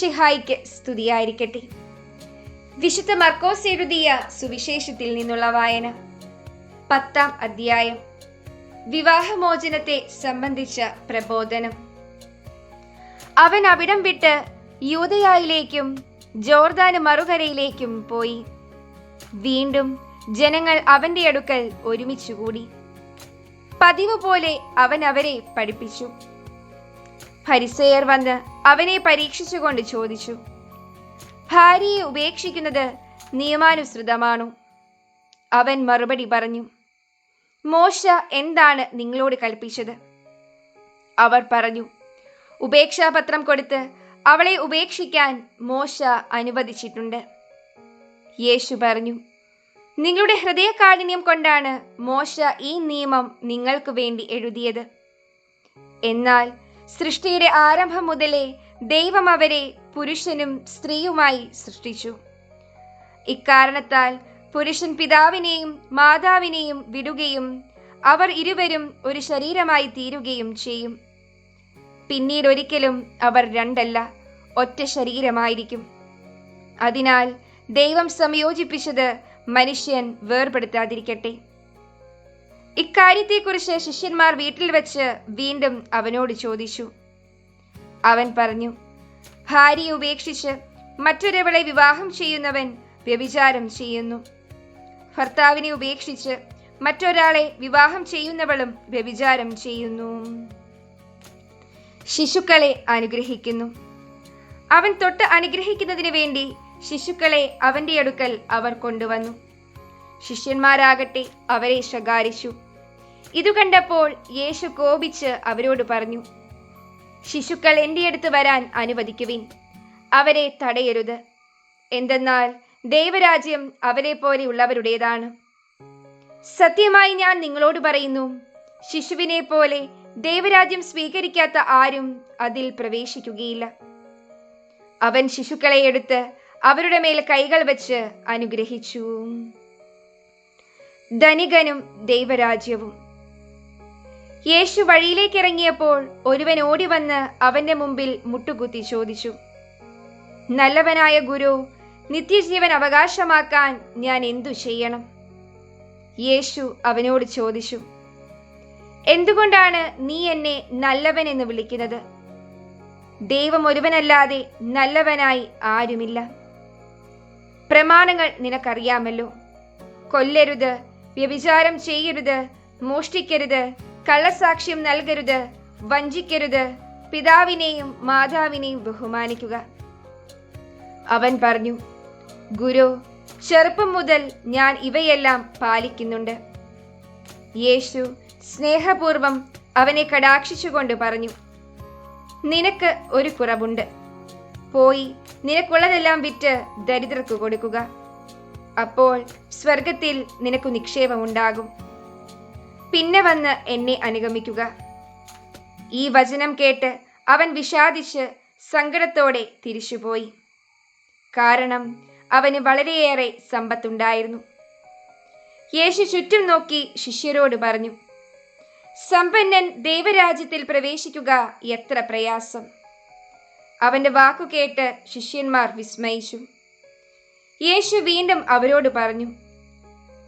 ഷിഹായിക്ക് സ്തുതിയായിരിക്കട്ടെ. വിശുദ്ധ മർക്കോസ് എഴുതിയ സുവിശേഷത്തിൽ നിന്നുള്ള വായന. പത്താം അധ്യായം. വിവാഹമോചനത്തെ സംബന്ധിച്ച പ്രബോധനം. അവൻ അവിടം വിട്ട് യൂതയായിലേക്കും ജോർദാന് മറുകരയിലേക്കും പോയി. വീണ്ടും ജനങ്ങൾ അവന്റെ അടുക്കൽ ഒരുമിച്ചുകൂടി. പതിവ് പോലെ അവൻ അവരെ പഠിപ്പിച്ചു. ഫരിസേയർ വന്ന് അവനെ പരീക്ഷിച്ചുകൊണ്ട് ചോദിച്ചു ഭാര്യയെ ഉപേക്ഷിക്കുന്നത് നിയമാനുസൃതമാണോ? അവൻ മറുപടി പറഞ്ഞു മോശ എന്താണ് നിങ്ങളോട് കൽപ്പിച്ചത്? അവർ പറഞ്ഞു ഉപേക്ഷാപത്രം കൊടുത്ത് അവളെ ഉപേക്ഷിക്കാൻ മോശ അനുവദിച്ചിട്ടുണ്ട്. യേശു പറഞ്ഞു നിങ്ങളുടെ ഹൃദയകാഠിന്യം കൊണ്ടാണ് മോശ ഈ നിയമം നിങ്ങൾക്ക് വേണ്ടി എഴുതിയത്. എന്നാൽ സൃഷ്ടിയുടെ ആരംഭം മുതലേ ദൈവം അവരെ പുരുഷനും സ്ത്രീയുമായി സൃഷ്ടിച്ചു. ഇക്കാരണത്താൽ പുരുഷൻ പിതാവിനെയും മാതാവിനെയും വിടുകയും അവർ ഇരുവരും ഒരു ശരീരമായി തീരുകയും ചെയ്യും. പിന്നീട് ഒരിക്കലും അവർ രണ്ടല്ല ഒറ്റ ശരീരമായിരിക്കും. അതിനാൽ ദൈവം സംയോജിപ്പിച്ചത് മനുഷ്യൻ വേർപെടുത്താതിരിക്കട്ടെ. ഇക്കാര്യത്തെക്കുറിച്ച് ശിഷ്യന്മാർ വീട്ടിൽ വെച്ച് വീണ്ടും അവനോട് ചോദിച്ചു. അവൻ പറഞ്ഞു ഭാര്യയെ ഉപേക്ഷിച്ച് മറ്റൊരവളെ വിവാഹം ചെയ്യുന്നവൻ വ്യഭിചാരം ചെയ്യുന്നു. ഭർത്താവിനെ ഉപേക്ഷിച്ച് മറ്റൊരാളെ വിവാഹം ചെയ്യുന്നവളും വ്യഭിചാരം ചെയ്യുന്നു. ശിശുക്കളെ അനുഗ്രഹിക്കുന്നു. അവൻ തൊട്ട് അനുഗ്രഹിക്കുന്നതിന് വേണ്ടി ശിശുക്കളെ അവന്റെ അടുക്കൽ അവർ കൊണ്ടുവന്നു. ശിഷ്യന്മാരാകട്ടെ അവരെ ശകാരിച്ചു. ഇതു കണ്ടപ്പോൾ യേശു കോപിച്ച് അവരോട് പറഞ്ഞു ശിശുക്കൾ എന്റെ അടുത്ത് വരാൻ അനുവദിക്കുവിൻ. അവരെ തടയരുത്. എന്തെന്നാൽ ദൈവരാജ്യം അവരെ പോലെയുള്ളവരുടേതാണ് സത്യമായി ഞാൻ നിങ്ങളോട് പറയുന്നു ശിശുവിനെ പോലെ ദൈവരാജ്യം സ്വീകരിക്കാത്ത ആരും അതിൽ പ്രവേശിക്കുകയില്ല. അവൻ ശിശുക്കളെ എടുത്ത് അവരുടെ മേൽ കൈകൾ വെച്ച് അനുഗ്രഹിച്ചു. ധനികനും ദൈവരാജ്യവും. യേശു വഴിയിലേക്ക് ഇറങ്ങിയപ്പോൾ ഒരുവൻ ഓടി വന്ന് അവന്റെ മുമ്പിൽ മുട്ടുകുത്തി ചോദിച്ചു നല്ലവനായ ഗുരു നിത്യജീവൻ അവകാശമാക്കാൻ ഞാൻ എന്തു ചെയ്യണം? യേശു അവനോട് ചോദിച്ചു എന്തുകൊണ്ടാണ് നീ എന്നെ നല്ലവൻ എന്ന് വിളിക്കുന്നത്? ദൈവം ഒരുവനല്ലാതെ നല്ലവനായി ആരുമില്ല. പ്രമാണങ്ങൾ നിനക്കറിയാമല്ലോ. കൊല്ലരുത് വ്യഭിചാരം ചെയ്യരുത് മോഷ്ടിക്കരുത് കള്ളസാക്ഷ്യം നൽകരുത് വഞ്ചിക്കരുത്. പിതാവിനെയും മാതാവിനെയും ബഹുമാനിക്കുക. അവൻ പറഞ്ഞു ഗുരു ചെറുപ്പം മുതൽ ഞാൻ ഇവയെല്ലാം പാലിക്കുന്നുണ്ട്. യേശു സ്നേഹപൂർവം അവനെ കടാക്ഷിച്ചുകൊണ്ട് പറഞ്ഞു നിനക്ക് ഒരു കുറവുണ്ട്. പോയി നിനക്കുള്ളതെല്ലാം വിറ്റ് ദരിദ്രർക്ക് കൊടുക്കുക. അപ്പോൾ സ്വർഗത്തിൽ നിനക്ക് നിക്ഷേപമുണ്ടാകും. പിന്നെ വന്ന് എന്നെ അനുഗമിക്കുക. ഈ വചനം കേട്ട് അവൻ വിഷാദിച്ച് സങ്കടത്തോടെ തിരിച്ചുപോയി. കാരണം അവന് വളരെയേറെ സമ്പത്തുണ്ടായിരുന്നു. യേശു ചുറ്റും നോക്കി ശിഷ്യരോട് പറഞ്ഞു സമ്പന്നൻ ദൈവരാജ്യത്തിൽ പ്രവേശിക്കുക എത്ര പ്രയാസം. അവന്റെ വാക്കു കേട്ട് ശിഷ്യന്മാർ വിസ്മയിച്ചു. യേശു വീണ്ടും അവരോട് പറഞ്ഞു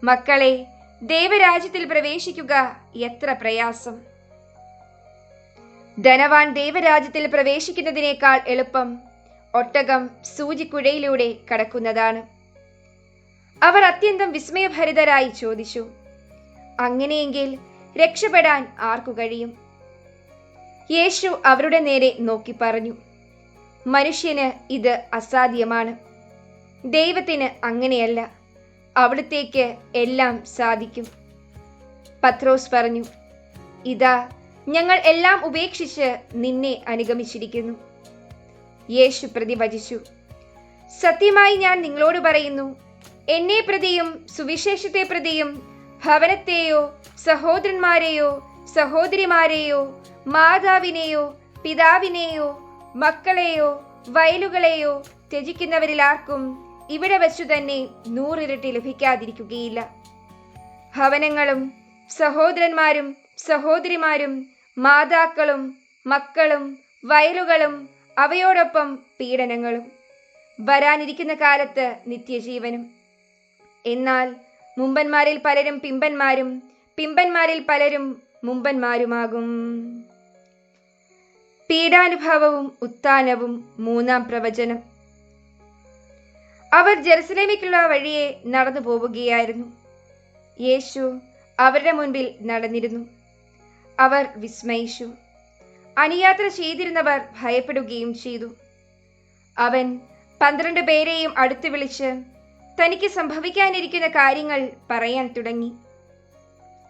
മക്കളെ ദൈവരാജ്യത്തിൽ പ്രവേശിക്കുക എത്ര പ്രയാസം. ധനവാൻ ദേവരാജ്യത്തിൽ പ്രവേശിക്കുന്നതിനേക്കാൾ എളുപ്പം ഒട്ടകം സൂചിക്കുഴയിലൂടെ കടക്കുന്നതാണ്. അവർ അത്യന്തം വിസ്മയഭരിതരായി ചോദിച്ചു അങ്ങനെയെങ്കിൽ രക്ഷപ്പെടാൻ ആർക്കു കഴിയും? യേശു അവരുടെ നേരെ നോക്കി പറഞ്ഞു മനുഷ്യന് ഇത് അസാധ്യമാണ്. ദൈവത്തിന് അങ്ങനെയല്ല. അവിടത്തേക്ക് എല്ലാം സാധിക്കും. പത്രോസ് പറഞ്ഞു ഇതാ ഞങ്ങൾ എല്ലാം ഉപേക്ഷിച്ച് നിന്നെ അനുഗമിച്ചിരിക്കുന്നു. യേശു പ്രതിവചിച്ചു സത്യമായി ഞാൻ നിങ്ങളോട് പറയുന്നു എന്നെ പ്രതിയും സുവിശേഷത്തെ പ്രതിയും ഭവനത്തെയോ സഹോദരന്മാരെയോ സഹോദരിമാരെയോ മാതാവിനെയോ പിതാവിനെയോ മക്കളെയോ വയലുകളെയോ ത്യജിക്കുന്നവരിൽ ആർക്കും ഇവിടെ വച്ചു തന്നെ നൂറിരട്ടി ലഭിക്കാതിരിക്കുകയില്ല. ഭവനങ്ങളും സഹോദരന്മാരും സഹോദരിമാരും മാതാക്കളും മക്കളും വയലുകളും അവയോടൊപ്പം പീഡനങ്ങളും. വരാനിരിക്കുന്ന കാലത്ത് നിത്യജീവനും. എന്നാൽ മുമ്പന്മാരിൽ പലരും പിമ്പന്മാരും പിമ്പന്മാരിൽ പലരും മുമ്പന്മാരുമാകും. പീഡാനുഭവവും ഉത്ഥാനവും മൂന്നാം പ്രവചനം. അവർ ജെറുസലേമിക്കുള്ള വഴിയെ നടന്നു പോവുകയായിരുന്നു. യേശു അവരുടെ മുൻപിൽ നടന്നിരുന്നു. അവർ വിസ്മയിച്ചു. അനുയാത്ര ചെയ്തിരുന്നവർ ഭയപ്പെടുകയും ചെയ്തു. അവൻ പന്ത്രണ്ട് പേരെയും അടുത്തു വിളിച്ച് തനിക്ക് സംഭവിക്കാനിരിക്കുന്ന കാര്യങ്ങൾ പറയാൻ തുടങ്ങി.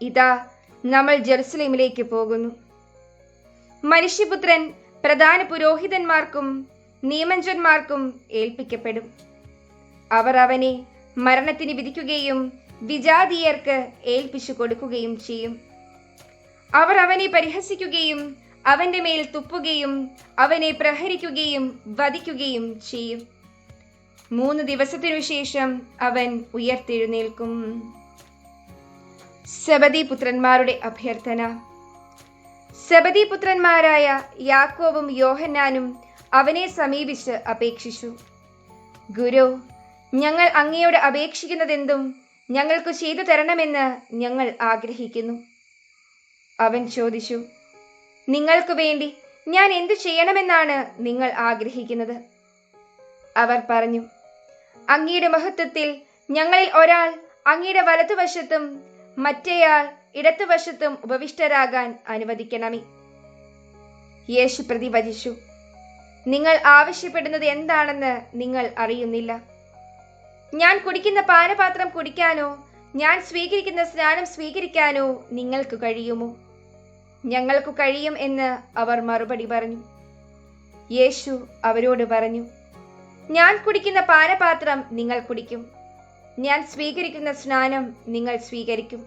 ഇതാ നമ്മൾ ജെറുസലേമിലേക്ക് പോകുന്നു. മനുഷ്യപുത്രൻ പ്രധാന പുരോഹിതന്മാർക്കും നിയമഞ്ചന്മാർക്കും ഏൽപ്പിക്കപ്പെടും. അവർ അവനെ മരണത്തിന് വിധിക്കുകയും വിജാതീയർക്ക് ഏൽപ്പിച്ചു കൊടുക്കുകയും ചെയ്യും. അവർ അവനെ പരിഹസിക്കുകയും അവന്റെ മേൽ തുപ്പുകയും അവനെ പ്രഹരിക്കുകയും വധിക്കുകയും ചെയ്യും. മൂന്ന് ദിവസത്തിനു ശേഷം അവൻ ഉയർത്തെഴുന്നേൽക്കും. സബദി പുത്രന്മാരുടെ അഭ്യർത്ഥന. സബദി പുത്രന്മാരായ യാക്കോവും യോഹന്നാനും അവനെ സമീപിച്ച് അപേക്ഷിച്ചു. ഗുരു ഞങ്ങൾ അങ്ങയോട് അപേക്ഷിക്കുന്നതെന്തും ഞങ്ങൾക്ക് ചെയ്തു തരണമെന്ന് ഞങ്ങൾ ആഗ്രഹിക്കുന്നു. അവൻ ചോദിച്ചു നിങ്ങൾക്ക് വേണ്ടി ഞാൻ എന്തു ചെയ്യണമെന്നാണ് നിങ്ങൾ ആഗ്രഹിക്കുന്നത്? അവർ പറഞ്ഞു അങ്ങയുടെ മഹത്വത്തിൽ ഞങ്ങളിൽ ഒരാൾ അങ്ങയുടെ വലതുവശത്തും മറ്റേയാൾ ഇടത്തുവശത്തും ഉപവിഷ്ടരാകാൻ അനുവദിക്കണമേ. യേശു പ്രതിവചിച്ചു നിങ്ങൾ ആവശ്യപ്പെടുന്നത് എന്താണെന്ന് നിങ്ങൾ അറിയുന്നില്ല. ഞാൻ കുടിക്കുന്ന പാനപാത്രം കുടിക്കാനോ ഞാൻ സ്വീകരിക്കുന്ന സ്നാനം സ്വീകരിക്കാനോ നിങ്ങൾക്ക് കഴിയുമോ? ഞങ്ങൾക്ക് കഴിയും എന്ന് അവർ മറുപടി പറഞ്ഞു. യേശു അവരോട് പറഞ്ഞു ഞാൻ കുടിക്കുന്ന പാനപാത്രം നിങ്ങൾ കുടിക്കും. ഞാൻ സ്വീകരിക്കുന്ന സ്നാനം നിങ്ങൾ സ്വീകരിക്കും.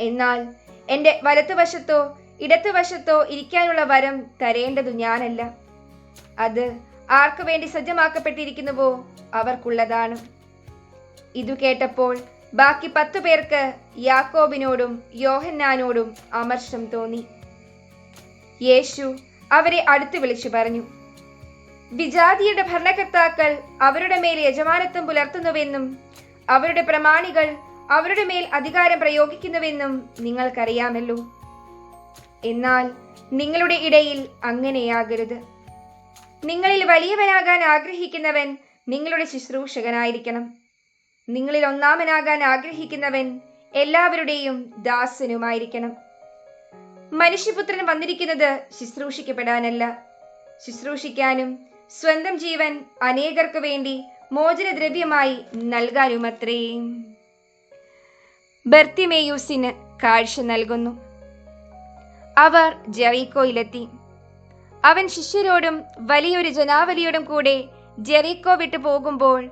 എന്നാൽ എന്റെ വലത്തുവശത്തോ ഇടത്തുവശത്തോ ഇരിക്കാനുള്ള വരം തരേണ്ടതു ഞാനല്ല. അത് ആർക്കു വേണ്ടി സജ്ജമാക്കപ്പെട്ടിരിക്കുന്നുവോ അവർക്കുള്ളതാണ്. ഇതു കേട്ടപ്പോൾ ബാക്കി പത്തു പേർക്ക് യാക്കോബിനോടും യോഹന്നാനോടും അമർഷം തോന്നി. യേശു അവരെ അടുത്തു വിളിച്ചു പറഞ്ഞു വിജാതിയുടെ ഭരണകർത്താക്കൾ അവരുടെ മേൽ യജമാനത്വം പുലർത്തുന്നുവെന്നും അവരുടെ പ്രമാണികൾ അവരുടെ മേൽ അധികാരം പ്രയോഗിക്കുന്നുവെന്നും നിങ്ങൾക്കറിയാമല്ലോ. എന്നാൽ നിങ്ങളുടെ ഇടയിൽ അങ്ങനെയാകരുത്. നിങ്ങളിൽ വലിയവനാകാൻ ആഗ്രഹിക്കുന്നവൻ നിങ്ങളുടെ ശുശ്രൂഷകനായിരിക്കണം. നിങ്ങളിൽ ഒന്നാമനാകാൻ ആഗ്രഹിക്കുന്നവൻ എല്ലാവരുടെയും ദാസനുമായിരിക്കണം. മനുഷ്യപുത്രൻ വന്നിരിക്കുന്നത് ശുശ്രൂഷിക്കപ്പെടാനല്ല. ശുശ്രൂഷിക്കാനും സ്വന്തം ജീവൻ അനേകർക്ക് വേണ്ടി മോചനദ്രവ്യമായി നൽകാനുമത്രേ. ബർത്തിമേയൂസിന് കാഴ്ച നൽകുന്നു. അവർ ജെറീക്കോയിലെത്തി. അവൻ ശിഷ്യരോടും വലിയൊരു ജനാവലിയോടും കൂടെ ജെറീക്കോ വിട്ടു പോകുമ്പോൾ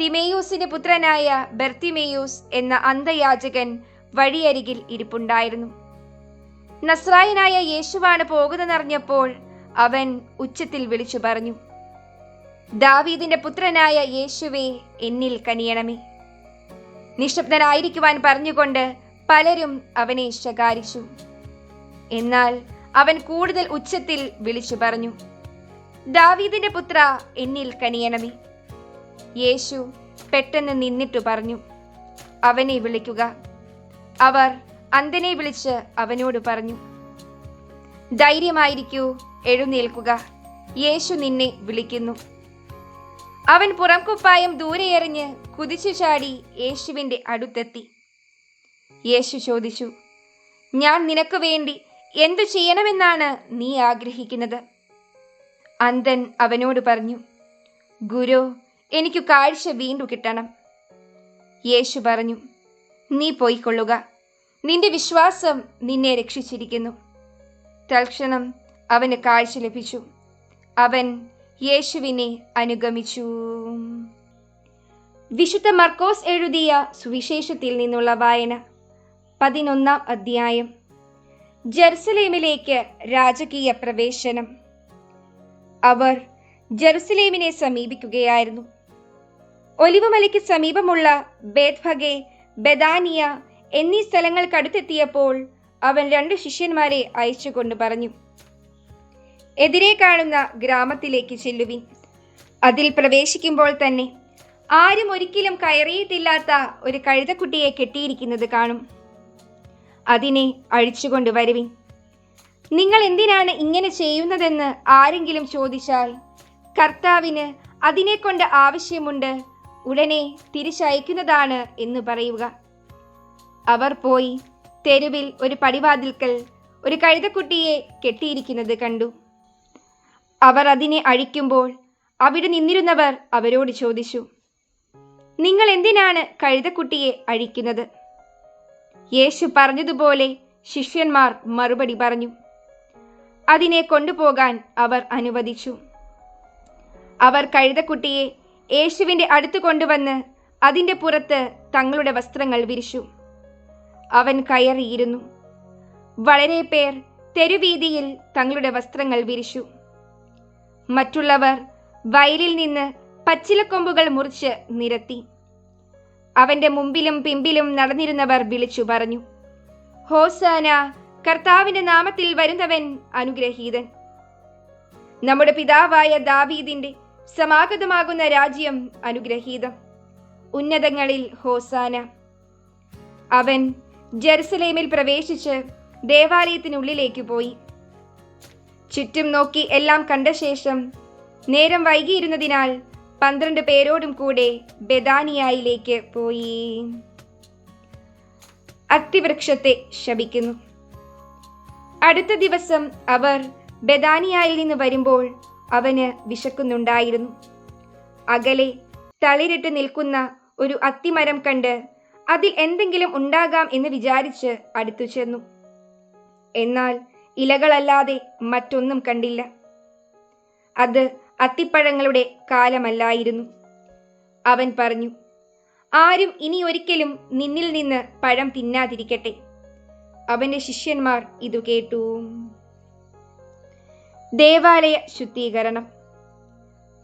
തിമേയൂസിന്റെ പുത്രനായ ബെർത്തിമേയൂസ് എന്ന അന്ധയാചകൻ വഴിയരികിൽ ഇരിപ്പുണ്ടായിരുന്നു. നസ്രായനായ യേശുവാണ് പോകുന്നറിഞ്ഞപ്പോൾ അവൻ ഉച്ചത്തിൽ വിളിച്ചു പറഞ്ഞു ദാവീദിന്റെ പുത്രനായ യേശുവേ എന്നിൽ കനിയണമേ. നിശബ്ദനായിരിക്കുവാൻ പറഞ്ഞുകൊണ്ട് പലരും അവനെ ശകാരിച്ചു. എന്നാൽ അവൻ കൂടുതൽ ഉച്ചത്തിൽ വിളിച്ചു പറഞ്ഞു ദാവീദിന്റെ പുത്ര എന്നിൽ കനിയണമേ. യേശു പെട്ടെന്ന് നിന്നിട്ടു പറഞ്ഞു അവനെ വിളിക്കുക. അവർ അന്തനെ വിളിച്ച് അവനോട് പറഞ്ഞു ധൈര്യമായിരിക്കൂ എഴുന്നേൽക്കുക. യേശു നിന്നെ വിളിക്കുന്നു. അവൻ പുറംകുപ്പായം ദൂരെ എറിഞ്ഞ് കുതിച്ചു ചാടി യേശുവിന്റെ അടുത്തെത്തി. യേശു ചോദിച്ചു ഞാൻ നിനക്ക് വേണ്ടി എന്തു ചെയ്യണമെന്നാണ് നീ ആഗ്രഹിക്കുന്നത്? അന്തൻ അവനോട് പറഞ്ഞു ഗുരു എനിക്ക് കാഴ്ച വീണ്ടു കിട്ടണം. യേശു പറഞ്ഞു നീ പോയിക്കൊള്ളുക. നിന്റെ വിശ്വാസം നിന്നെ രക്ഷിച്ചിരിക്കുന്നു. തൽക്ഷണം അവന് കാഴ്ച ലഭിച്ചു. അവൻ യേശുവിനെ അനുഗമിച്ചു. വിശുദ്ധ മർക്കോസ് എഴുതിയ സുവിശേഷത്തിൽ നിന്നുള്ള വായന പതിനൊന്നാം അധ്യായം. ജെറുസലേമിലേക്ക് രാജകീയ പ്രവേശനം. അവർ ജെറുസലേമിനെ സമീപിക്കുകയായിരുന്നു. ഒലിവുമലയ്ക്ക് സമീപമുള്ള ബേദ്ഭഗെ ബദാനിയ എന്നീ സ്ഥലങ്ങൾക്കടുത്തെത്തിയപ്പോൾ അവൻ രണ്ട് ശിഷ്യന്മാരെ അയച്ചുകൊണ്ട് പറഞ്ഞു എതിരെ കാണുന്ന ഗ്രാമത്തിലേക്ക് ചെല്ലുവിൻ. അതിൽ പ്രവേശിക്കുമ്പോൾ തന്നെ ആരും ഒരിക്കലും കയറിയിട്ടില്ലാത്ത ഒരു കഴുതക്കുട്ടിയെ കെട്ടിയിരിക്കുന്നത് കാണും. അതിനെ അഴിച്ചുകൊണ്ട് വരുവിൻ. നിങ്ങൾ എന്തിനാണ് ഇങ്ങനെ ചെയ്യുന്നതെന്ന് ആരെങ്കിലും ചോദിച്ചാൽ കർത്താവിന് അതിനെക്കൊണ്ട് ആവശ്യമുണ്ട് ഉടനെ തിരിച്ചയക്കുന്നതാണ് എന്ന് പറയുക. അവർ പോയി തെരുവിൽ ഒരു പടിവാതിൽക്കൽ ഒരു കഴുതക്കുട്ടിയെ കെട്ടിയിരിക്കുന്നത് കണ്ടു. അവർ അതിനെ അഴിക്കുമ്പോൾ അവിടെ നിന്നിരുന്നവർ അവരോട് ചോദിച്ചു നിങ്ങൾ എന്തിനാണ് കഴുതക്കുട്ടിയെ അഴിക്കുന്നത്? യേശു പറഞ്ഞതുപോലെ ശിഷ്യന്മാർ മറുപടി പറഞ്ഞു അതിനെ കൊണ്ടുപോകാൻ അവർ അനുവദിച്ചു. അവർ കഴുതക്കുട്ടിയെ യേശുവിന്റെ അടുത്ത് കൊണ്ടുവന്ന് അതിന്റെ പുറത്ത് തങ്ങളുടെ വസ്ത്രങ്ങൾ വിരിച്ചു. അവൻ കയറിയിരുന്നു. വളരെ പേർ തെരുവീതിയിൽ തങ്ങളുടെ വസ്ത്രങ്ങൾ വിരിച്ചു. മറ്റുള്ളവർ വയലിൽ നിന്ന് പച്ചിലക്കൊമ്പുകൾ മുറിച്ച് നിരത്തി. അവന്റെ മുമ്പിലും പിമ്പിലും നടന്നിരുന്നവർ വിളിച്ചു പറഞ്ഞു ഹോസാന കർത്താവിന്റെ നാമത്തിൽ വരുന്നവൻ അനുഗ്രഹീതൻ. നമ്മുടെ പിതാവായ ദാവീദിന്റെ സമാഗതമാകുന്ന രാജ്യം അനുഗ്രഹീതം. ഉന്നതങ്ങളിൽ ഹോസാന. അവൻ ജെറുസലേമിൽ പ്രവേശിച്ച് ദേവാലയത്തിനുള്ളിലേക്ക് പോയി. ചുറ്റും നോക്കി എല്ലാം കണ്ട ശേഷം നേരം വൈകിയിരുന്നതിനാൽ പന്ത്രണ്ട് പേരോടും കൂടെ ബദാനിയായിലേക്ക് പോയി. അത്തിവൃക്ഷത്തെ ശപിക്കുന്നു. അടുത്ത ദിവസം അവർ ബദാനിയായിൽ നിന്ന് വരുമ്പോൾ അവന് വിശക്കുന്നുണ്ടായിരുന്നു. അകലെ തളിരിട്ട് നിൽക്കുന്ന ഒരു അത്തിമരം കണ്ട് അതിൽ എന്തെങ്കിലും ഉണ്ടാകാം എന്ന് വിചാരിച്ച് അടുത്തു ചെന്നു. എന്നാൽ ഇലകളല്ലാതെ മറ്റൊന്നും കണ്ടില്ല. അത് അത്തിപ്പഴങ്ങളുടെ കാലമല്ലായിരുന്നു. അവൻ പറഞ്ഞു ആരും ഇനി ഒരിക്കലും നിന്നിൽ നിന്ന് പഴം തിന്നാതിരിക്കട്ടെ. അവന്റെ ശിഷ്യന്മാർ ഇതു കേട്ടു. ദേവാലയ ശുദ്ധീകരണം.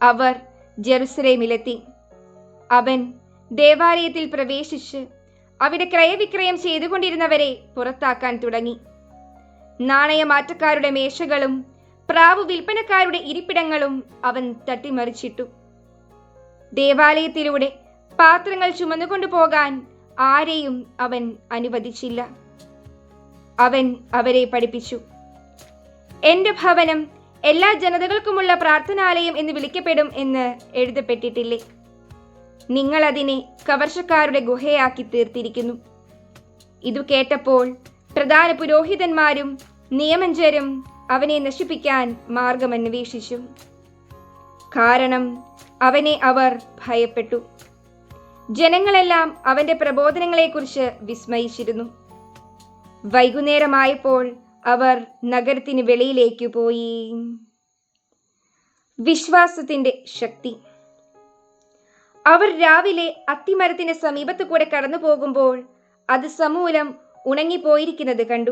അവർ ജെറുസലേമിലെത്തി. അവൻ ദേവാലയത്തിൽ പ്രവേശിച്ച് അവിടെ ക്രയവിക്രയം ചെയ്തുകൊണ്ടിരുന്നവരെ പുറത്താക്കാൻ തുടങ്ങി. നാണയമാറ്റക്കാരുടെ മേശകളും പ്രാവു വിൽപ്പനക്കാരുടെ ഇരിപ്പിടങ്ങളും അവൻ തട്ടിമറിച്ചിട്ടു. ദേവാലയത്തിലൂടെ പാത്രങ്ങൾ ചുമന്നുകൊണ്ടു പോകാൻ ആരെയും അവൻ അനുവദിച്ചില്ല. അവൻ അവരെ പഠിപ്പിച്ചു. എന്റെ ഭവനം എല്ലാ ജനതകൾക്കുമുള്ള പ്രാർത്ഥനാലയം എന്ന് വിളിക്കപ്പെടും എന്ന് എഴുതപ്പെട്ടിട്ടില്ലേ? നിങ്ങൾ അതിനെ കവർച്ചക്കാരുടെ ഗുഹയാക്കി തീർത്തിരിക്കുന്നു. ഇതു കേട്ടപ്പോൾ പ്രധാന പുരോഹിതന്മാരും നിയമഞ്ചരും അവനെ നശിപ്പിക്കാൻ മാർഗമന്വേഷിച്ചു. കാരണം അവനെ അവർ ഭയപ്പെട്ടു. ജനങ്ങളെല്ലാം അവന്റെ പ്രബോധനങ്ങളെക്കുറിച്ച് വിസ്മയിച്ചിരുന്നു. വൈകുന്നേരമായപ്പോൾ അവർ നഗരത്തിന് വെളിയിലേക്ക് പോയി. വിശ്വാസത്തിന്റെ ശക്തി. അവർ രാവിലെ അത്തിമരത്തിന് സമീപത്തു കൂടെ കടന്നു പോകുമ്പോൾ അത് സമൂലം ഉണങ്ങിപ്പോയിരിക്കുന്നത് കണ്ടു.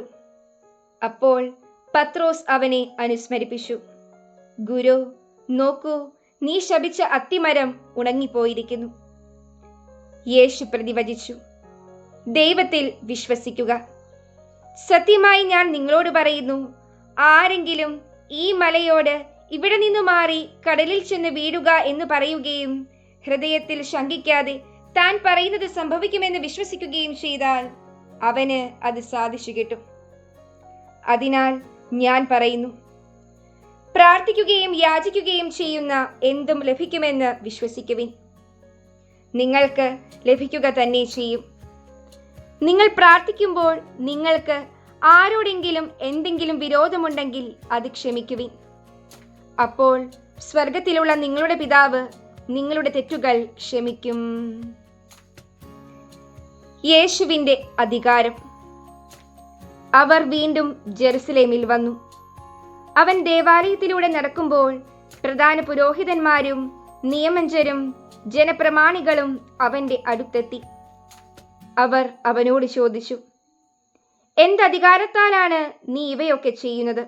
അപ്പോൾ പത്രോസ് അവനെ അനുസ്മരിപ്പിച്ചു. ഗുരു നോക്കൂ നീ ശപിച്ച അത്തിമരം ഉണങ്ങിപ്പോയിരിക്കുന്നു. യേശു പ്രതിവചിച്ചു. ദൈവത്തിൽ വിശ്വസിക്കുക. സത്യമായി ഞാൻ നിങ്ങളോട് പറയുന്നു. ആരെങ്കിലും ഈ മലയോട് ഇവിടെ നിന്നു മാറി കടലിൽ ചെന്ന് വീഴുക എന്ന് പറയുകയും ഹൃദയത്തിൽ ശങ്കിക്കാതെ താൻ പറയുന്നത് സംഭവിക്കുമെന്ന് വിശ്വസിക്കുകയും ചെയ്താൽ അവന് അത് സാധിച്ചു കിട്ടും. അതിനാൽ ഞാൻ പറയുന്നു പ്രാർത്ഥിക്കുകയും യാചിക്കുകയും ചെയ്യുന്ന എന്തും ലഭിക്കുമെന്ന് വിശ്വസിക്കുവിൻ. നിങ്ങൾക്ക് ലഭിക്കുക തന്നെ ചെയ്യും. നിങ്ങൾ പ്രാർത്ഥിക്കുമ്പോൾ നിങ്ങൾക്ക് ആരോടെങ്കിലും എന്തെങ്കിലും വിരോധമുണ്ടെങ്കിൽ അത് ക്ഷമിക്കുവിൻ. അപ്പോൾ സ്വർഗത്തിലുള്ള നിങ്ങളുടെ പിതാവ് നിങ്ങളുടെ തെറ്റുകൾ ക്ഷമിക്കും. യേശുവിന്റെ അധികാരം. അവർ വീണ്ടും ജെറുസലേമിൽ വന്നു. അവൻ ദേവാലയത്തിലൂടെ നടക്കുമ്പോൾ പ്രധാന പുരോഹിതന്മാരും നിയമഞ്ചരും ജനപ്രമാണികളും അവന്റെ അടുത്തെത്തി. അവർ അവനോട് ചോദിച്ചു എന്തധികാരത്താലാണ് നീ ഇവയൊക്കെ ചെയ്യുന്നത്?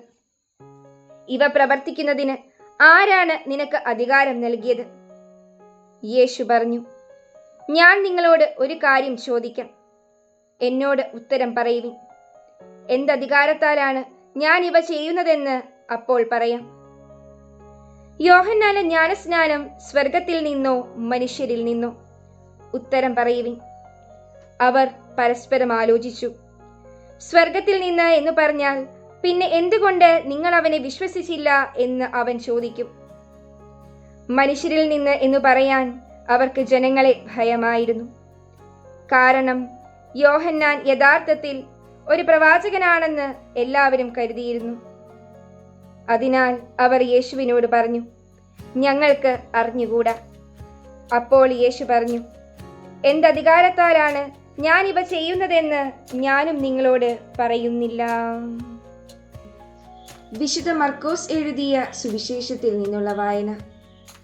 ഇവ പ്രവർത്തിക്കുന്നതിന് ആരാണ് നിനക്ക് അധികാരം നൽകിയത്? യേശു പറഞ്ഞു ഞാൻ നിങ്ങളോട് ഒരു കാര്യം ചോദിക്കാം. എന്നോട് ഉത്തരം പറയുവിൻ. എന്തധികാരത്താലാണ് ഞാൻ ഇവ ചെയ്യുന്നതെന്ന് അപ്പോൾ പറയാം. യോഹന്നാല ജ്ഞാനസ്നാനം സ്വർഗത്തിൽ നിന്നോ മനുഷ്യരിൽ നിന്നോ? ഉത്തരം പറയുവിൻ. അവർ പരസ്പരം ആലോചിച്ചു. സ്വർഗത്തിൽ നിന്ന് എന്ന് പറഞ്ഞാൽ പിന്നെ എന്തുകൊണ്ട് നിങ്ങൾ അവനെ വിശ്വസിച്ചില്ല എന്ന് അവൻ ചോദിക്കും. മനുഷ്യരിൽ നിന്ന് എന്ന് പറയാൻ അവർക്ക് ജനങ്ങളെ ഭയമായിരുന്നു. കാരണം യോഹന്നാൻ യഥാർത്ഥത്തിൽ ഒരു പ്രവാചകനാണെന്ന് എല്ലാവരും കരുതിയിരുന്നു. അതിനാൽ അവർ യേശുവിനോട് പറഞ്ഞു ഞങ്ങൾക്ക് അറിഞ്ഞുകൂടാ? അപ്പോൾ യേശു പറഞ്ഞു എന്തധികാരത്താലാണ് ഞാൻ ഇവ ചെയ്യുന്നതെന്ന് ഞാനും നിങ്ങളോട് പറയുന്നില്ല. വിശുദ്ധ മർക്കോസ് എഴുതിയ സുവിശേഷത്തിൽ നിന്നുള്ള വായന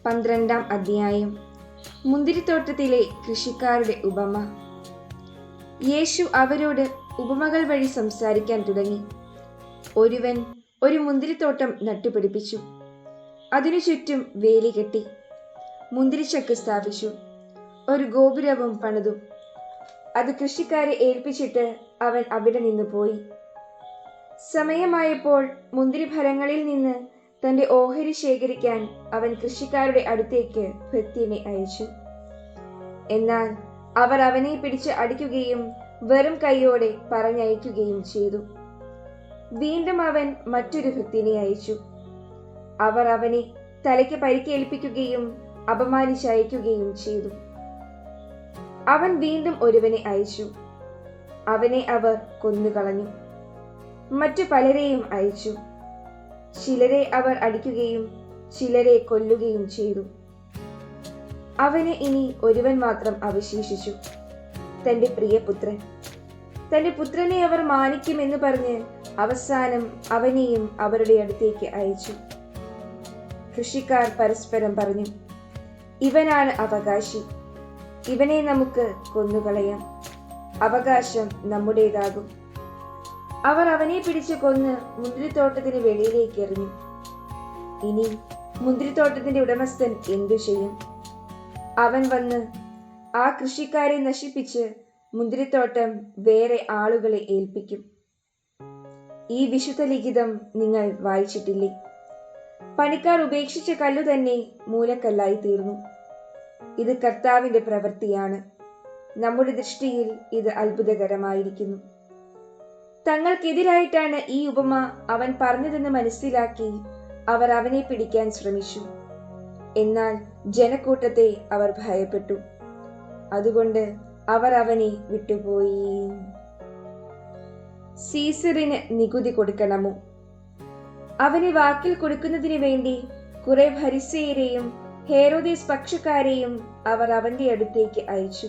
പന്ത്രണ്ടാം അധ്യായം മുന്തിരിത്തോട്ടത്തിലെ കൃഷിക്കാരുടെ ഉപമ. യേശു അവരോട് ഉപമകൾ വഴി സംസാരിക്കാൻ തുടങ്ങി. ഒരുവൻ ഒരു മുന്തിരിത്തോട്ടം നട്ടുപിടിപ്പിച്ചു. അതിനു ചുറ്റും വേലി കെട്ടി. മുന്തിരിച്ചക്ക് സ്ഥാപിച്ചു. ഒരു ഗോപുരവും പണിതു. അത് കൃഷിക്കാരെ ഏൽപ്പിച്ചിട്ട് അവൻ അവിടെ നിന്ന് പോയി. സമയമായപ്പോൾ മുന്തിരിഫലങ്ങളിൽ നിന്ന് തന്റെ ഓഹരി ശേഖരിക്കാൻ അവൻ കൃഷിക്കാരുടെ അടുത്തേക്ക് ഭൃത്യനെ അയച്ചു. എന്നാൽ അവർ അവനെ പിടിച്ച് അടിക്കുകയും വെറും കൈയോടെ പറഞ്ഞയക്കുകയും ചെയ്തു. വീണ്ടും അവൻ മറ്റൊരു ഭൃത്യനെ അയച്ചു. അവർ അവനെ തലയ്ക്ക് പരിക്കേൽപ്പിക്കുകയും അപമാനിച്ചയക്കുകയും ചെയ്തു. അവൻ വീണ്ടും ഒരുവനെ അയച്ചു. അവനെ അവർ കൊന്നുകളഞ്ഞു. മറ്റു പലരെയും അയച്ചു. ചിലരെ അവർ അടിക്കുകയും ചിലരെ കൊല്ലുകയും ചെയ്തു. അവന് ഇനി ഒരുവൻ മാത്രം അവശേഷിച്ചു. തന്റെ പ്രിയപുത്രൻ തന്റെ പുത്രനെ അവർ മാനിക്കുമെന്ന് പറഞ്ഞ് അവസാനം അവനെയും അവരുടെ അടുത്തേക്ക് അയച്ചു. കൃഷിക്കാർ പരസ്പരം പറഞ്ഞു ഇവനാണ് അവകാശി. ഇവനെ നമുക്ക് കൊന്നുകളയാം. അവകാശം നമ്മുടേതാകും. അവർ അവനെ പിടിച്ച് കൊന്ന് മുന്തിരിത്തോട്ടത്തിന് വെളിയിലേക്ക് എറിഞ്ഞു. ഇനി മുന്തിരിത്തോട്ടത്തിന്റെ ഉടമസ്ഥൻ എന്തു ചെയ്യും? അവൻ വന്ന് ആ കൃഷിക്കാരെ നശിപ്പിച്ച് മുന്തിരിത്തോട്ടം വേറെ ആളുകളെ ഏൽപ്പിക്കും. ഈ വിശുദ്ധ ലിഖിതം നിങ്ങൾ വായിച്ചിട്ടില്ലേ? പണിക്കാർ ഉപേക്ഷിച്ച കല്ലു തന്നെ മൂലക്കല്ലായി തീർന്നു. ഇത് കർത്താവിന്റെ പ്രവൃത്തിയാണ്. നമ്മുടെ ദൃഷ്ടിയിൽ ഇത് അത്ഭുതകരമായിരിക്കുന്നു. തങ്ങൾക്കെതിരായിട്ടാണ് ഈ ഉപമ അവൻ പറഞ്ഞതെന്ന് മനസ്സിലാക്കി അവർ അവനെ പിടിക്കാൻ ശ്രമിച്ചു. എന്നാൽ ജനക്കൂട്ടത്തെ അവർ ഭയപ്പെട്ടു. അതുകൊണ്ട് അവർ അവനെ വിട്ടുപോയി. സീസറിന് നികുതി കൊടുക്കണമോ? അവനെ വാക്കിൽ കൊടുക്കുന്നതിന് വേണ്ടി കുറെ ഭരിസയരെയും ഹേറോദേസ് പക്ഷക്കാരെയും അവർ അവന്റെ അടുത്തേക്ക് അയച്ചു.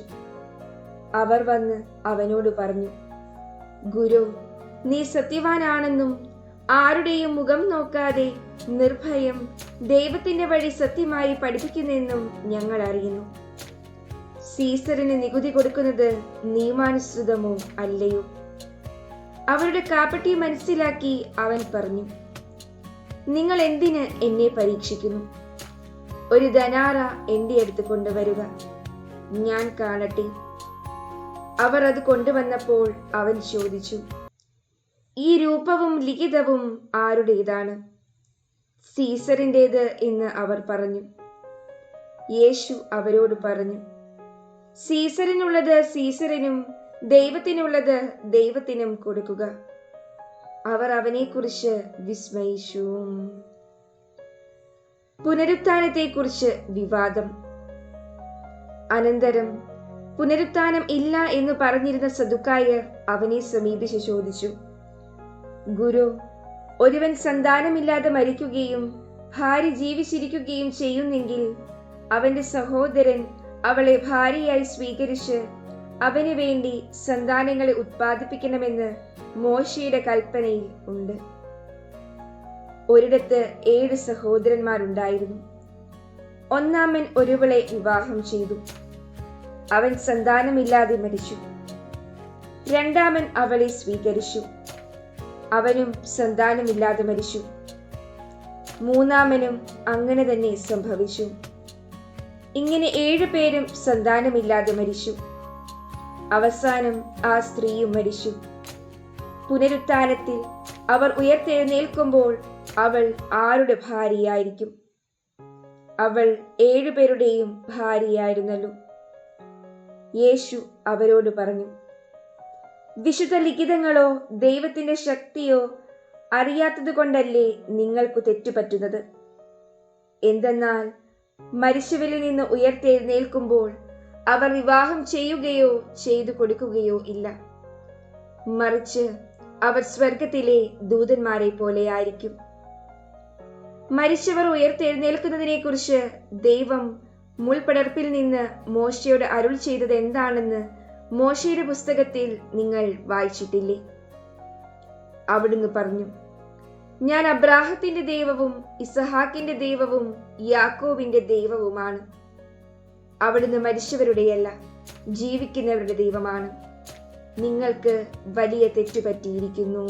അവർ വന്ന് അവനോട് പറഞ്ഞു ഗുരു നീ സത്യവാനാണെന്നും ആരുടെയും മുഖം നോക്കാതെ നിർഭയം ദൈവത്തിന്റെ വഴി സത്യമായി പഠിപ്പിക്കുന്നെന്നും ഞങ്ങൾ അറിയുന്നു. സീസറിന് നികുതി കൊടുക്കുന്നത് നിയമാനുസൃതമോ അല്ലയോ? അവരുടെ കാപ്പട്ടി മനസ്സിലാക്കി അവൻ പറഞ്ഞു നിങ്ങൾ എന്തിന് എന്നെ പരീക്ഷിക്കുന്നു? ഒരു ധനാറ എന്റെ അടുത്ത് കൊണ്ടുവരിക. ഞാൻ കാണട്ടെ. അവർ അത് കൊണ്ടുവന്നപ്പോൾ അവൻ ചോദിച്ചു ഈ രൂപവും ലിഖിതവും ആരുടേതാണ്? സീസറിന്റേത് എന്ന് അവർ പറഞ്ഞു. യേശു അവരോട് പറഞ്ഞു സീസറിനുള്ളത് സീസറിനും ദൈവത്തിനുള്ളത് ദൈവത്തിനും കൊടുക്കുക. അവർ അവനെക്കുറിച്ച് വിസ്മയിച്ചു. പുനരുത്ഥാനത്തെക്കുറിച്ച് വിവാദം. അനന്തരം പുനരുത്ഥാനം ഇല്ല എന്ന് പറഞ്ഞിരുന്ന സദുക്കായർ അവനെ സമീപിച്ച് ചോദിച്ചു. ഗുരു ഒരുവൻ സന്താനമില്ലാതെ മരിക്കുകയും ഭാര്യ ജീവിച്ചിരിക്കുകയും ചെയ്യുന്നെങ്കിൽ അവന്റെ സഹോദരൻ അവളെ ഭാര്യയായി സ്വീകരിച്ച് അവന് വേണ്ടി സന്താനങ്ങളെ ഉത്പാദിപ്പിക്കണമെന്ന് മോശയുടെ കൽപ്പനയിൽ ഉണ്ട്. ഒരിടത്ത് ഏഴ് സഹോദരന്മാരുണ്ടായിരുന്നു. ഒന്നാമൻ ഒരുവളെ വിവാഹം ചെയ്തു. അവൻ സന്താനമില്ലാതെ മരിച്ചു. രണ്ടാമൻ അവളെ സ്വീകരിച്ചു. അവനും സന്താനമില്ലാതെ മരിച്ചു. മൂന്നാമനും അങ്ങനെ തന്നെ സംഭവിച്ചു. ഇങ്ങനെ ഏഴു പേരും സന്താനമില്ലാതെ മരിച്ചു. അവസാനം ആ സ്ത്രീയും മരിച്ചു. പുനരുത്ഥാനത്തിൽ അവർ ഉയർത്തെഴുന്നേൽക്കുമ്പോൾ അവൾ ആരുടെ ഭാര്യയായിരിക്കും? അവൾ ഏഴുപേരുടെയും ഭാര്യയായിരുന്നല്ലോ. യേശു അവരോട് പറഞ്ഞു വിശുദ്ധ ലിഖിതങ്ങളോ ദൈവത്തിന്റെ ശക്തിയോ അറിയാത്തത് കൊണ്ടല്ലേ നിങ്ങൾക്കു തെറ്റുപറ്റുന്നത്? എന്തെന്നാൽ മരിച്ചവരിൽ നിന്ന് ഉയർത്തെഴുന്നേൽക്കുമ്പോൾ അവർ വിവാഹം ചെയ്യുകയോ ചെയ്തു കൊടുക്കുകയോ ഇല്ല. മറിച്ച് അവർ സ്വർഗത്തിലെ ദൂതന്മാരെ പോലെയായിരിക്കും മരിച്ചവർ ഉയർത്തെഴുന്നേൽക്കുന്നതിനെക്കുറിച്ച് ദൈവം മുൾപടർപ്പിൽ നിന്ന് മോശയോട് അരുൾ ചെയ്തത് എന്താണെന്ന് മോശയുടെ പുസ്തകത്തിൽ നിങ്ങൾ വായിച്ചിട്ടില്ലേ? അവിടുന്ന് പറഞ്ഞു ഞാൻ അബ്രാഹത്തിന്റെ ദൈവവും ഇസഹാക്കിന്റെ ദൈവവും യാക്കോവിന്റെ ദൈവവുമാണ്. അവിടുന്ന് മരിച്ചവരുടെയല്ല ജീവിക്കുന്നവരുടെ ദൈവമാണ്. നിങ്ങൾക്ക് വലിയ തെറ്റുപറ്റിയിരിക്കുന്നു.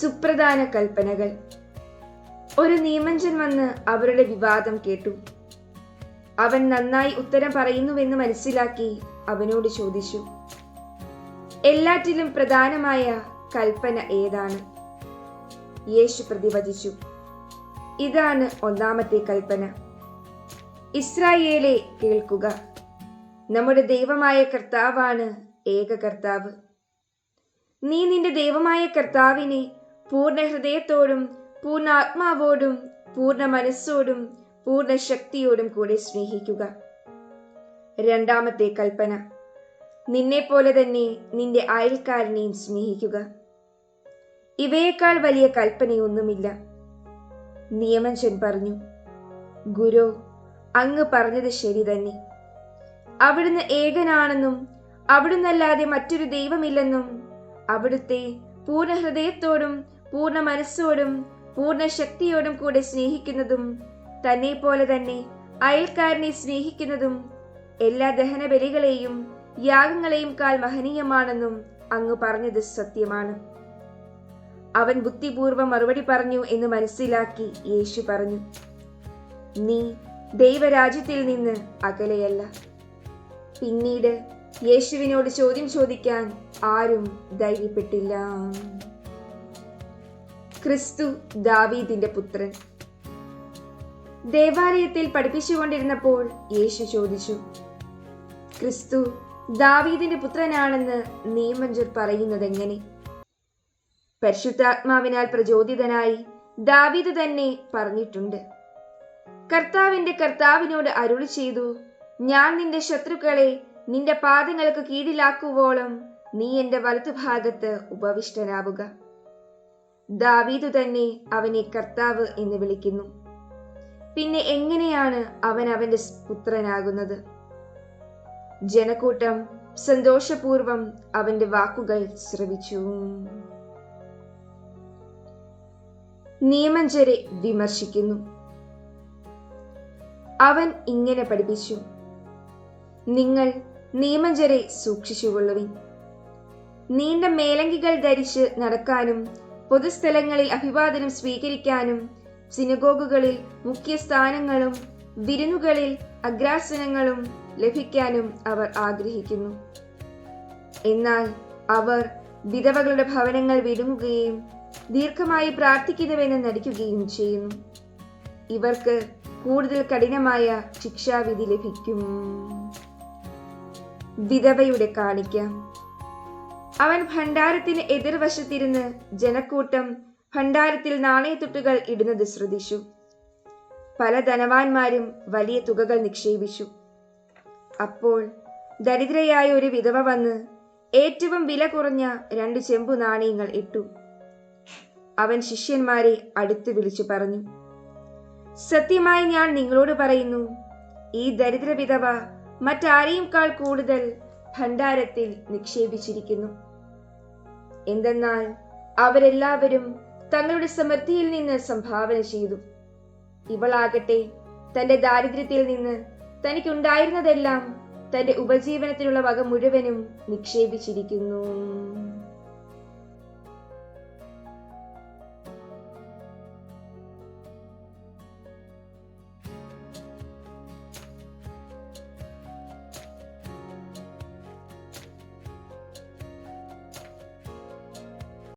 സുപ്രധാന കൽപ്പനകൾ. ഒരു നിയമഞ്ചൻ വന്ന് അവരുടെ വിവാദം കേട്ടു. അവൻ നന്നായി ഉത്തരം പറയുന്നുവെന്ന് മനസ്സിലാക്കി അവനോട് ചോദിച്ചു. എല്ലാറ്റിലും പ്രധാനമായ കൽപ്പന ഏതാണ്? യേശു പ്രതിവചിച്ചു. ഇതാണ് ഒന്നാമത്തെ കൽപ്പന. ഇസ്രായേലെ കേൾക്കുക. നമ്മുടെ ദൈവമായ കർത്താവാണ് ഏക കർത്താവ്. നീ നിന്റെ ദൈവമായ കർത്താവിനെ പൂർണ ഹൃദയത്തോടും പൂർണ ആത്മാവോടും പൂർണ മനസ്സോടും പൂർണ ശക്തിയോടും കൂടെ സ്നേഹിക്കുക. രണ്ടാമത്തെ കൽപ്പന. നിന്നെ പോലെ തന്നെ നിന്റെ അയൽക്കാരനെയും സ്നേഹിക്കുക. ഇവയേക്കാൾ വലിയ കൽപ്പനയൊന്നുമില്ല. നിയമഞ്ചൻ പറഞ്ഞു ഗുരു അങ്ങ് പറഞ്ഞത് ശരി തന്നെ. അവിടുന്ന് ഏകനാണെന്നും അവിടുന്നല്ലാതെ മറ്റൊരു ദൈവമില്ലെന്നും അവിടുത്തെ പൂർണ ഹൃദയത്തോടും പൂർണ മനസ്സോടും പൂർണ ശക്തിയോടും കൂടെ സ്നേഹിക്കുന്നതും തന്നെ പോലെ തന്നെ അയൽക്കാരനെ സ്നേഹിക്കുന്നതും എല്ലാ ദഹന ബലികളെയും യാഗങ്ങളെയും കാൽ മഹനീയമാണെന്നും അങ്ങ് പറഞ്ഞത് സത്യമാണ്. അവൻ ബുദ്ധിപൂർവം മറുപടി പറഞ്ഞു എന്ന് മനസ്സിലാക്കി യേശു പറഞ്ഞു നീ ദൈവരാജ്യത്തിൽ നിന്ന് അകലെയല്ല. പിന്നീട് യേശുവിനോട് ചോദ്യം ചോദിക്കാൻ ആരും ധൈര്യപ്പെട്ടില്ല. ക്രിസ്തു ദാവീദിന്റെ പുത്രൻ. ദേവാലയത്തിൽ പഠിപ്പിച്ചുകൊണ്ടിരുന്നപ്പോൾ യേശു ചോദിച്ചു ക്രിസ്തു ദാവീദിന്റെ പുത്രനാണെന്ന് നിയമഞ്ചർ പറയുന്നത് എങ്ങനെ പരിശുദ്ധാത്മാവിനാൽ പ്രചോദിതനായി ദാവീദ് തന്നെ പറഞ്ഞിട്ടുണ്ട് കർത്താവിന്റെ കർത്താവിനോട് അരുളി ചെയ്തു ഞാൻ നിന്റെ ശത്രുക്കളെ നിന്റെ പാദങ്ങൾക്ക് കീഴിലാക്കുവോളം നീ എന്റെ വലത്തുഭാഗത്ത് ഉപവിഷ്ടനാവുക. ദാവീദു തന്നെ അവനെ കർത്താവ് എന്ന് വിളിക്കുന്നു. പിന്നെ എങ്ങനെയാണ് അവൻ അവന്റെ പുത്രനാകുന്നത്? ജനക്കൂട്ടം സന്തോഷപൂർവം അവന്റെ വാക്കുകൾ ശ്രവിച്ചു. നിയമഞ്ചരെ വിമർശിക്കുന്നു. അവൻ ഇങ്ങനെ പഠിപ്പിച്ചു. നിങ്ങൾ നിയമഞ്ചരെ സൂക്ഷിച്ചുകൊള്ളുവിൻ. നീണ്ട മേലങ്കികൾ ധരിച്ച് നടക്കാനും പൊതുസ്ഥലങ്ങളിൽ അഭിവാദനം സ്വീകരിക്കാനും സിനഗോഗുകളിൽ മുഖ്യ സ്ഥാനങ്ങളും വിരുന്നുകളിൽ അഗ്രാസനങ്ങളും ലഭിക്കാനും അവർ ആഗ്രഹിക്കുന്നു. എന്നാൽ അവർ വിധവകളുടെ ഭവനങ്ങൾ വിടുങ്ങുകയും ദീർഘമായി പ്രാർത്ഥിക്കുന്നുവെന്ന് നടിക്കുകയും ചെയ്യുന്നു. ഇവർക്ക് കൂടുതൽ കഠിനമായ ശിക്ഷാവിധി ലഭിക്കും. വിധവയുടെ കാണിക്കാം. അവൻ ഭണ്ഡാരത്തിന് എതിർവശത്തിരുന്ന് ജനക്കൂട്ടം ഭണ്ഡാരത്തിൽ നാണയത്തുട്ടുകൾ ഇടുന്നത് ശ്രദ്ധിച്ചു. പല ധനവാന്മാരും വലിയ തുകകൾ നിക്ഷേപിച്ചു. അപ്പോൾ ദരിദ്രയായ ഒരു വിധവ വന്ന് ഏറ്റവും വില കുറഞ്ഞ രണ്ട് ചെമ്പു നാണയങ്ങൾ ഇട്ടു. അവൻ ശിഷ്യന്മാരെ അടുത്ത് വിളിച്ചു പറഞ്ഞു സത്യമായി ഞാൻ നിങ്ങളോട് പറയുന്നു ഈ ദരിദ്ര വിധവ മറ്റാരെയുംക്കാൾ കൂടുതൽ ഭണ്ഡാരത്തിൽ നിക്ഷേപിച്ചിരിക്കുന്നു. എന്തെന്നാൽ അവരെല്ലാവരും തങ്ങളുടെ സമൃദ്ധിയിൽ നിന്ന് സംഭാവന ചെയ്തു. ഇവളാകട്ടെ തന്റെ ദാരിദ്ര്യത്തിൽ നിന്ന് തനിക്കുണ്ടായിരുന്നതെല്ലാം തന്റെ ഉപജീവനത്തിനുള്ള വക മുഴുവനും നിക്ഷേപിച്ചിരിക്കുന്നു.